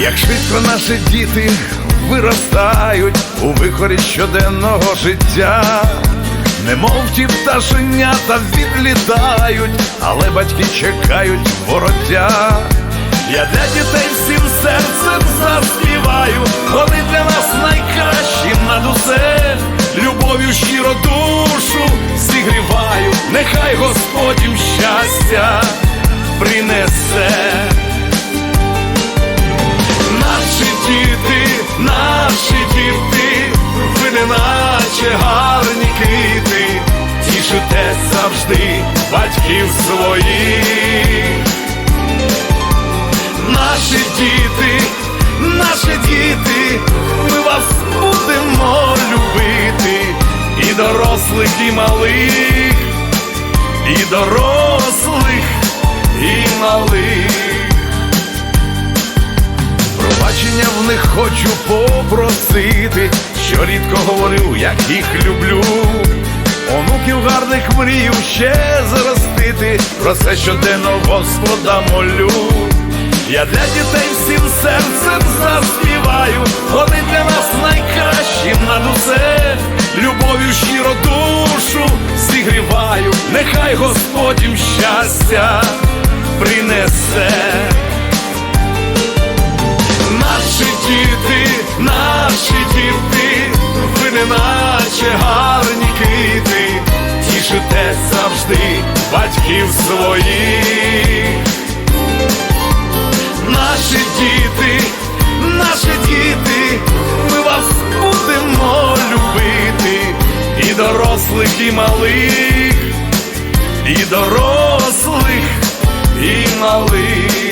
Як швидко наші діти виростають у вихорі щоденного життя, немов ті пташенята відлітають, але батьки чекають вороття. Я для дітей всім серцем завжди батьків своїх. Наші діти, наші діти, ми вас будемо любити, і дорослих, і малих, і дорослих, і малих. Пробачення в них хочу попросити, що рідко говорю, як їх люблю. Онуків гарних мрію ще зростити, про це щоденно Господа молю. Я для дітей всім серцем заспіваю, вони для нас найкращі над усе, любов'ю щиро душу зігріваю, нехай Господь їм щастя принесе. Наші діти, наші діти, ви не наче гарні квіти, тішите завжди батьків своїх. Наші діти, наші діти, ми вас будемо любити, і дорослих, і малих, і дорослих, і малих.